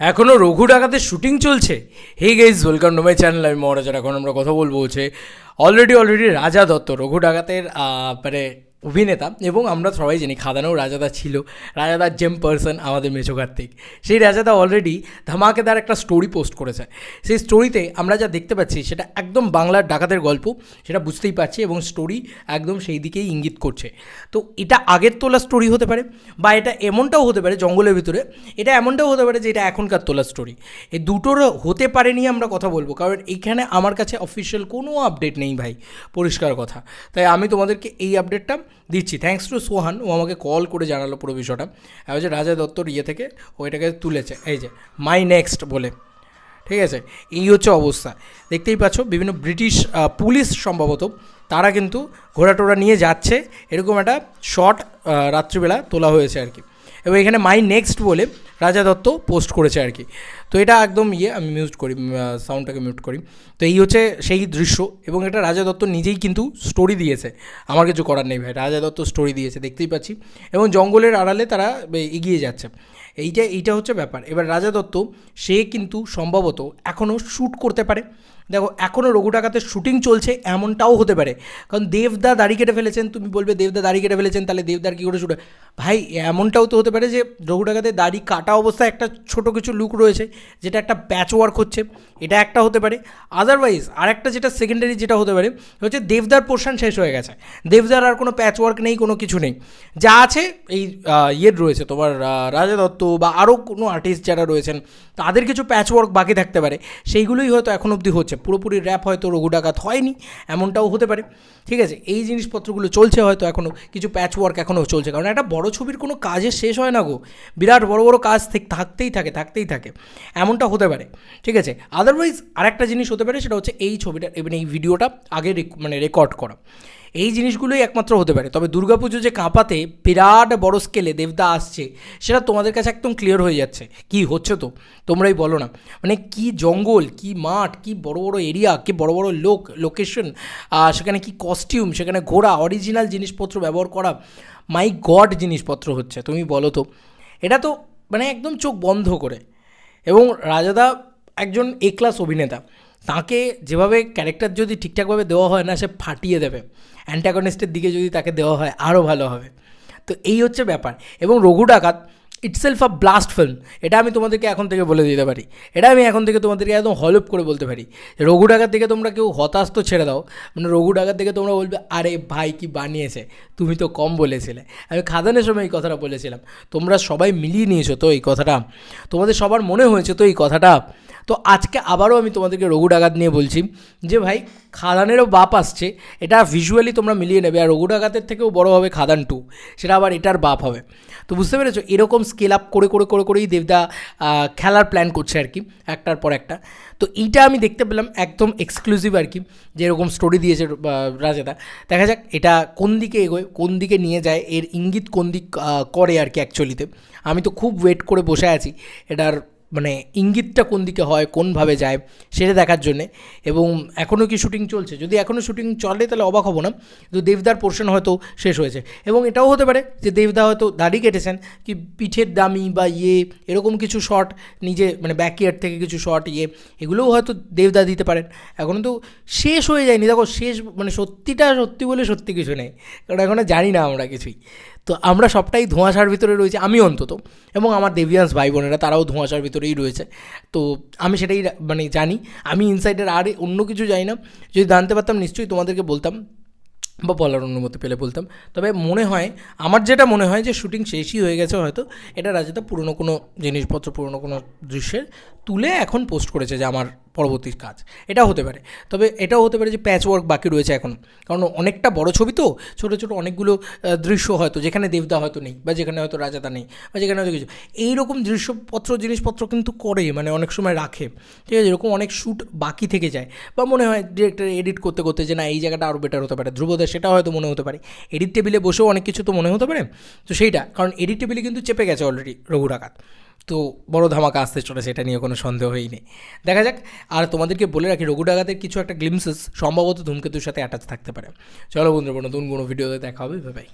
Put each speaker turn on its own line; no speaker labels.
এখনও রঘু ডাকাতের শুটিং চলছে। Hey guys welcome to my channel আমি মহারাজার এখন আমরা কথা বলব হচ্ছে অলরেডি অলরেডি রাজা দত্ত, রঘু ডাকাতের মানে অভিনেতা এবং আমরা সবাই জানি খাদানেও রাজাদা ছিল। রাজাদার জেম পার্সন আমাদের মেছো কার্তিক। সেই রাজাদা অলরেডি ধামাকেদার একটা স্টোরি পোস্ট করেছে। সেই স্টোরিতে আমরা যা দেখতে পাচ্ছি সেটা একদম বাংলার ডাকাতের গল্প, সেটা বুঝতেই পারছি এবং স্টোরি একদম সেই দিকেই ইঙ্গিত করছে। তো এটা আগের তোলা স্টোরি হতে পারে বা এটা এমনটাও হতে পারে জঙ্গলের ভিতরে, এটা এমনটাও হতে পারে যে এটা এখনকার তোলা স্টোরি এই দুটোর হতে পারে নিয়ে আমরা কথা বলব, কারণ এইখানে আমার কাছে অফিসিয়াল কোনো আপডেট নেই ভাই, পরিষ্কার কথা। তাই আমি তোমাদেরকে এই আপডেটটা দিচ্ছি। থ্যাঙ্কস টু সোহান ও আমাকে কল করে জানালো পুরো বিষয়টা। আর যে রাজা দত্তর ইয়ে থেকে ওইটাকে তুলেছে। এই যে মাই নেক্সট বলে। ঠিক আছে? এই হচ্ছে অবস্থা। দেখতেই পাচ্ছ, বিভিন্ন ব্রিটিশ পুলিশ সম্ভবত, তারা কিন্তু ঘোড়া টোড়া নিয়ে যাচ্ছে। এরকম একটা শর্ট রাত্রিবেলা তোলা হয়েছে আর কি। এবং এখানে মাই নেক্সট বলে রাজা দত্ত পোস্ট করেছে আর কি। তো এটা একদম ইয়ে আমি মিউট করি সাউন্ডটাকে মিউট করি। তো এই হচ্ছে সেই দৃশ্য এবং এটা রাজা দত্ত নিজেই কিন্তু স্টোরি দিয়েছে। আমার কিছু করার নেই ভাই, রাজা দত্ত স্টোরি দিয়েছে, দেখতেই পাচ্ছি। এবং জঙ্গলের আড়ালে তারা এগিয়ে যাচ্ছে। এইটা এইটা হচ্ছে ব্যাপার। এবার রাজা দত্ত, সে কিন্তু সম্ভবত এখনও শ্যুট করতে পারে। দেখো এখনও রঘু ডাকাতের শুটিং চলছে এমনটাও হতে পারে। কারণ দেবদা দাড়ি কেটে ফেলেছেন, তুমি বলবে দেবদা দাড়ি কেটে ফেলেছেন, তাহলে দেবদার কী করে শুট ভাই, এমনটাও তো হতে পারে যে রঘু ডাকাতের দাড়ি কাটা অবস্থায় একটা ছোট কিছু লুক রয়েছে। যেটা একটা প্যাচ ওয়ার্ক হচ্ছে, এটা একটা হতে পারে। আদারওয়াইজ আরেকটা যেটা সেকেন্ডারি যেটা হতে পারে, হচ্ছে দেবদার পোর্শন শেষ হয়ে গেছে। দেবদার আর কোনো প্যাচ ওয়ার্ক নেই, কোনো কিছু নেই। যা আছে, এই ইয়ের রয়েছে তোমার রাজা দত্ত বা আরও কোনো আর্টিস্ট যারা রয়েছেন, তাদের কিছু প্যাচ ওয়ার্ক বাকি থাকতে পারে। সেইগুলোই হয়তো এখন অবধি হচ্ছে। পুরোপুরি র্যাপ হয়তো রঘু ডাকাত হয়নি, এমনটাও হতে পারে। ঠিক আছে, এই জিনিসপত্রগুলো চলছে হয়তো এখনও কিছু প্যাচ ওয়ার্ক এখনও চলছে। কারণ একটা বড় ছবির কোনো কাজের শেষ হয় না গো। বিরাট বড় বড় কাজ থাকতেই থাকে থাকতেই থাকে। এমনটা হতে পারে, ঠিক আছে? আদারওয়াইজ আরেকটা জিনিস হতে পারে, সেটা হচ্ছে এই ছবিটা এবং এই ভিডিওটা আগে মানে রেকর্ড করা। এই জিনিসগুলোই একমাত্র হতে পারে। তবে দুর্গাপুজো যে কাঁপাতে বিরাট বড় স্কেলে দেবদা আসছে, সেটা তোমাদের কাছে একদম ক্লিয়ার হয়ে যাচ্ছে। কি হচ্ছে তো? তোমরাই বলো না। মানে কি জঙ্গল, কি মাঠ, কি বড় বড় এরিয়া কি বড় বড় লোক লোকেশন সেখানে কি কস্টিউম সেখানে ঘোড়া অরিজিনাল জিনিসপত্র ব্যবহার করা মাই গড জিনিসপত্র হচ্ছে। তুমি বলো তো? এটা তো মানে একদম চোখ বন্ধ করে। এবং রাজাদা একজন এ ক্লাস অভিনেতা। তাকে যেভাবে ক্যারেক্টার যদি ঠিকঠাকভাবে দেওয়া হয় না, সে ফাটিয়ে দেবে। অ্যান্টাগনিস্টের দিকে যদি তাকে দেওয়া হয় আরও ভালো হবে। তো এই হচ্ছে ব্যাপার। এবং রঘু ডাকাত ইটসেলফ আ ব্লাস্ট ফিল্ম এটা আমি তোমাদেরকে এখন থেকে বলে দিতে পারি। এটা আমি এখন থেকে তোমাদেরকে একদম হলপ করে বলতে পারি। রঘু ডাকাত থেকে তোমরা কেউ হতাশ তো ছেড়ে দাও। মানে রঘু ডাকাত থেকে তোমরা বলবে, আরে ভাই, কি বানিয়েছে? তুমি তো কম বলেছিলে। আমি খাদানের সময় এই কথাটা বলেছিলাম। তোমরা সবাই মিলিয়ে নিয়েছো তো এই কথাটা। তোমাদের সবার মনে হয়েছে তো এই কথাটা। তো আজকে আবারও আমি তোমাদেরকে রঘু ডাকাত নিয়ে বলছি যে, ভাই, খাদানেরও বাপ আসছে। এটা ভিজুয়ালি তোমরা মিলিয়ে নেবে। আর রঘু ডাকাতের থেকেও বড় হবে খাদান টু সেটা আবার এটার বাপ হবে। তো বুঝতে পেরেছ? এরকম স্কেল আপ করে করে করে, করেই দেবদা খেলার প্ল্যান করছে আর কি, একটার পর একটা। তো এইটা আমি দেখতে পেলাম একদম এক্সক্লুসিভ আর কি, যেরকম স্টোরি দিয়েছে রাজাদা। দেখা যাক এটা কোন দিকে এগোয়, কোন দিকে নিয়ে যায়, এর ইঙ্গিত কোন দিক করে আর কি অ্যাকচুয়ালিতে আমি তো খুব ওয়েট করে বসে আছি, এটার মানে ইঙ্গিতটা কোন দিকে হয় কোনভাবে যায়, সেটা দেখার জন্যে। এবং এখনও কি শুটিং চলছে? যদি এখনও শুটিং চলে, তাহলে অবাক হব না। কিন্তু দেবদার পোর্শন হয়তো শেষ হয়েছে। এবং এটাও হতে পারে যে দেবদা হয়তো দাড়ি কেটেছেন কি পিঠের দামি বা ইয়ে এরকম কিছু শট নিজে মানে ব্যাকইয়ার্ড থেকে কিছু শট ইয়ে এগুলোও হয়তো দেবদা দিতে পারেন। এখনও তো শেষ হয়ে যায়নি। দেখো, শেষ মানে সত্যিটা সত্যি বলে সত্যি কিছু নেই। কারণ এখনও জানি না আমরা কিছুই। তো আমরা সবটাই ধোঁয়াশার ভিতরে রয়েছে, আমি অন্তত। এবং আমার দেবিয়ান্স ভাই বোনেরা তারাও ধোঁয়াশার ভিতরেই রয়েছে। তো আমি সেটাই মানে জানি। আমি ইনসাইডের আর অন্য কিছু জানি না। যদি জানতে পারতাম, নিশ্চয়ই তোমাদেরকে বলতাম বা বলার অনুমতি পেলে বলতাম। তবে মনে হয়, আমার যেটা মনে হয় যে, শুটিং শেষই হয়ে গেছে হয়তো। এটা রাজাদা পুরনো কোনো জিনিসপত্র, পুরনো কোনো দৃশ্যের তুলে এখন পোস্ট করেছে যে, আমার পরবর্তী কাজ। এটা হতে পারে। তবে এটাও হতে পারে যে প্যাচ ওয়ার্ক বাকি রয়েছে এখন। কারণ অনেকটা বড় ছবি তো, ছোটো ছোটো অনেকগুলো দৃশ্য হয়তো, যেখানে দেবদা হয়তো নেই, বা যেখানে হয়তো রাজাদা নেই, বা যেখানে হয়তো কিছু। এইরকম দৃশ্যপত্র, জিনিসপত্র কিন্তু করে মানে অনেক সময় রাখে। ঠিক আছে? এরকম অনেক শ্যুট বাকি থেকে যায়। বা মনে হয় ডিরেক্টর এডিট করতে করতে যে না, এই জায়গাটা আরও বেটার হতে পারে। ধ্রুবদের সেটা হয়তো মনে হতে পারে। এডিট টেবিলে বসেও অনেক কিছু তো মনে হতে পারে। তো সেইটা, কারণ এডিট টেবিলে কিন্তু চেপে গেছে অলরেডি রঘু ডাকাত তো বড় ধামাকা আসতে চলেছে, এটা নিয়ে কোনো সন্দেহই নেই। দেখা যাক, আর তোমাদেরকে বলে রাখি রঘু ডাকাতের কিছু একটা গ্লিমসেস সম্ভবত ধূমকেতুর সাথে অ্যাটাচ থাকতে পারে। চলো বন্ধুরা নতুন কোনো ভিডিওতে দেখা হবে ভাই